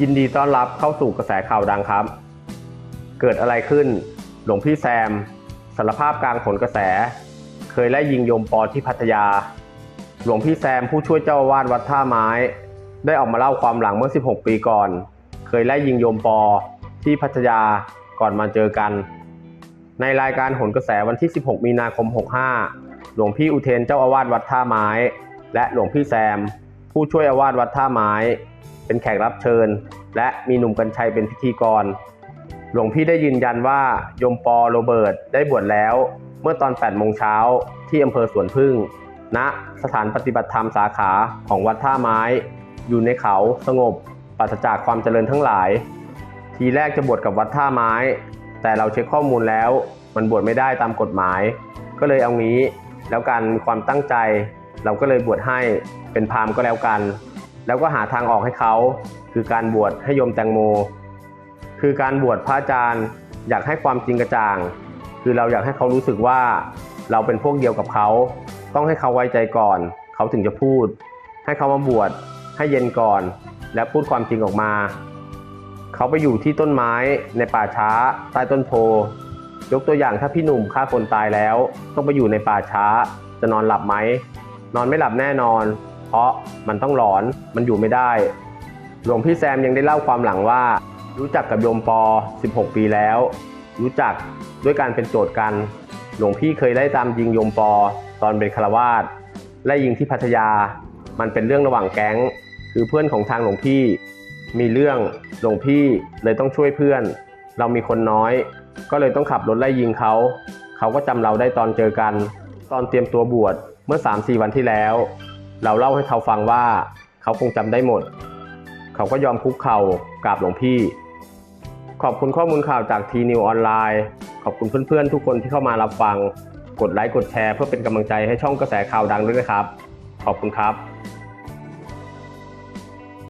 ยินดีต้อนรับเข้าสู่กระแสข่าวดังครับ เกิดอะไรขึ้น หลวงพี่แซมสารภาพกลางผลกระแส เคยไล่ยิงโยมปอที่พัทยา หลวงพี่แซมผู้ช่วยเจ้าอาวาสวัดท่าไม้ ได้ออกมาเล่าความหลังเมื่อ 16 ปีก่อน เคยไล่ยิงโยมปอที่พัทยาก่อนมาเจอกัน ในรายการโหนกระแสวันที่ 16 มีนาคม 65 หลวงพี่อุเทนเจ้าอาวาสวัดท่าไม้ และหลวงพี่แซม ผู้ช่วยอาวาสวัดท่าไม้ เป็นแขกรับเชิญ และมีหนุ่มกัญชัยเป็นพิธีกร หลวงพี่ได้ยืนยันว่าโยมปอโรเบิร์ตได้บวชแล้ว เมื่อตอน8โมงเช้าที่อำเภอสวนพึ่งณสถานปฏิบัติธรรมสาขาของวัดท่าไม้ อยู่ในเขาสงบปราศจากความเจริญทั้งหลาย ทีแรกจะบวชกับวัดท่าไม้ แต่เราเช็คข้อมูลแล้ว มันบวชไม่ได้ตามกฎหมาย ก็เลยเอางี้ แล้วกันมีความตั้งใจ เราก็เลยบวชให้เป็นพรามก็แล้วกัน แล้วก็หาทางออกให้เขา คือการบวชให้โยมแตงโม คือการบวชพระอาจารย์อยากให้ความจริงกระจ่าง คือเราอยากให้เขารู้สึกว่าเราเป็นพวกเดียวกับเขา ต้องให้เขาไว้ใจก่อน เขาถึงจะพูด ให้เขามาบวชให้เย็นก่อน และพูดความจริงออกมา เขาไปอยู่ที่ต้นไม้ในป่าช้า ใต้ต้นโพ ยกตัวอย่างถ้าพี่หนุ่มฆ่าคนตายแล้ว ต้องไปอยู่ในป่าช้า จะนอนหลับไหมนอนไม่หลับแน่นอน เพราะมันต้องหลอนมันอยู่ไม่ได้ หลวงพี่แซมยังได้เล่าความหลังว่า รู้จักกับโยมปอ 16 ปีแล้ว รู้จักด้วยการเป็นโจทย์กัน หลวงพี่เคยไล่ตามยิงโยมปอ ตอนเป็นคารวาสไล่ยิงที่พัทยา มันเป็นเรื่องระหว่างแก๊ง คือเพื่อนของทางหลวงพี่ มีเรื่องหลวงพี่เลยต้องช่วยเพื่อน เรามีคนน้อย ก็เลยต้องขับรถไล่ยิงเขา เขาก็จำเราได้ตอนเจอกัน ตอนเตรียมตัวบวชเมื่อ 3-4 วันที่แล้ว เราเล่าให้เขาฟังว่าเขาคงจำได้หมด เขาก็ยอมคุกเข่ากราบหลวงพี่ ขอบคุณข้อมูลข่าวจากทีนิวออนไลน์ขอบคุณเพื่อนๆ ทุกคนที่เข้ามารับฟัง กดไลค์กดแชร์เพื่อเป็นกำลังใจให้ช่องกระแสข่าวดังด้วยนะครับ ขอบคุณครับ